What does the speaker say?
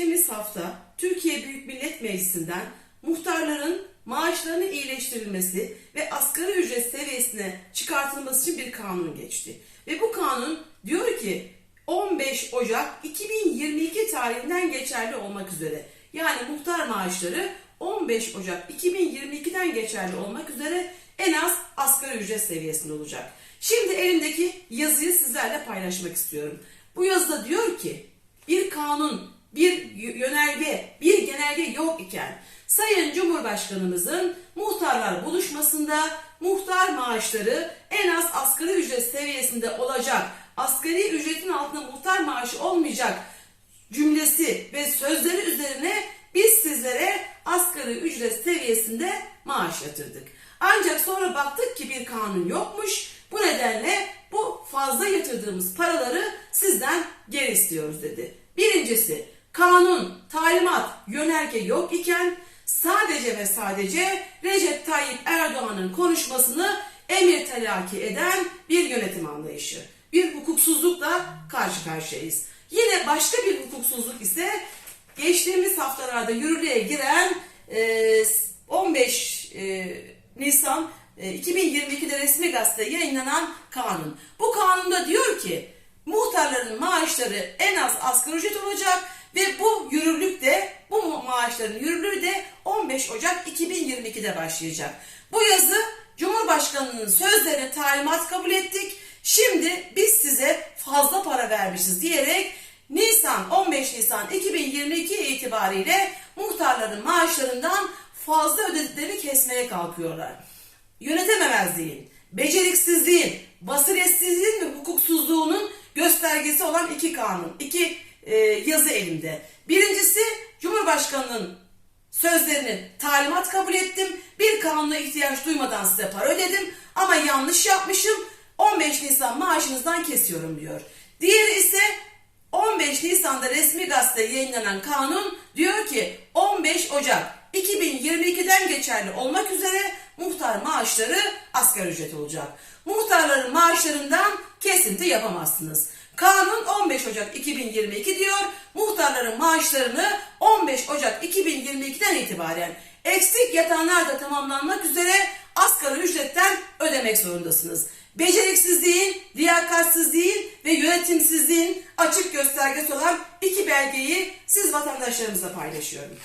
Geçtiğimiz hafta Türkiye Büyük Millet Meclisi'nden muhtarların maaşlarının iyileştirilmesi ve asgari ücret seviyesine çıkartılması için bir kanun geçti. Ve bu kanun diyor ki 15 Ocak 2022 tarihinden geçerli olmak üzere yani muhtar maaşları 15 Ocak 2022'den geçerli olmak üzere en az asgari ücret seviyesinde olacak. Şimdi elimdeki yazıyı sizlerle paylaşmak istiyorum. Bu yazıda diyor ki bir kanun, bir yönerge, bir genelge yok iken Sayın Cumhurbaşkanımızın muhtarlar buluşmasında muhtar maaşları en az asgari ücret seviyesinde olacak, asgari ücretin altında muhtar maaşı olmayacak cümlesi ve sözleri üzerine biz sizlere asgari ücret seviyesinde maaş yatırdık. Ancak sonra baktık ki bir kanun yokmuş. Bu nedenle bu fazla yatırdığımız paraları sizden geri istiyoruz dedi. Birincisi kanun, talimat, yönerge yok iken sadece ve sadece Recep Tayyip Erdoğan'ın konuşmasını emir telaki eden bir yönetim anlayışı. Bir hukuksuzlukla karşı karşıyayız. Yine başka bir hukuksuzluk ise geçtiğimiz haftalarda yürürlüğe giren e, 15 e, Nisan e, 2022'de resmi gazetede yayınlanan kanun. Bu kanunda diyor ki muhtarların maaşları en az asgari ücret olacak ve bu yürürlük de bu maaşların yürürlüğü de 15 Ocak 2022'de başlayacak. Bu yazı Cumhurbaşkanının sözlerine talimat kabul ettik. Şimdi biz size fazla para vermişiz diyerek Nisan 15 Nisan 2022 itibariyle muhtarların maaşlarından fazla ödediklerini kesmeye kalkıyorlar. Yönetememezliğin, beceriksizliğin, basiretsizliğin ve hukuksuzluğunun göstergesi olan iki kanun, iki e, yazı elimde. Birincisi Cumhurbaşkanının sözlerini talimat kabul ettim. Bir kanuna ihtiyaç duymadan size para ödedim ama yanlış yapmışım. 15 Nisan maaşınızdan kesiyorum diyor. Diğeri ise 15 Nisan'da resmi gazetede yayınlanan kanun diyor ki 15 Ocak 2022'den geçerli olmak üzere muhtar maaşları asgari ücret olacak. Muhtarların maaşlarından kesinti yapamazsınız. Kanun 15 Ocak 2022 diyor. Muhtarların maaşlarını 15 Ocak 2022'den itibaren eksik yatanlar da tamamlanmak üzere asgari ücretten ödemek zorundasınız. Beceriksizliğin, liyakatsizliğin ve yönetimsizliğin açık göstergesi olan iki belgeyi siz vatandaşlarımızla paylaşıyorum.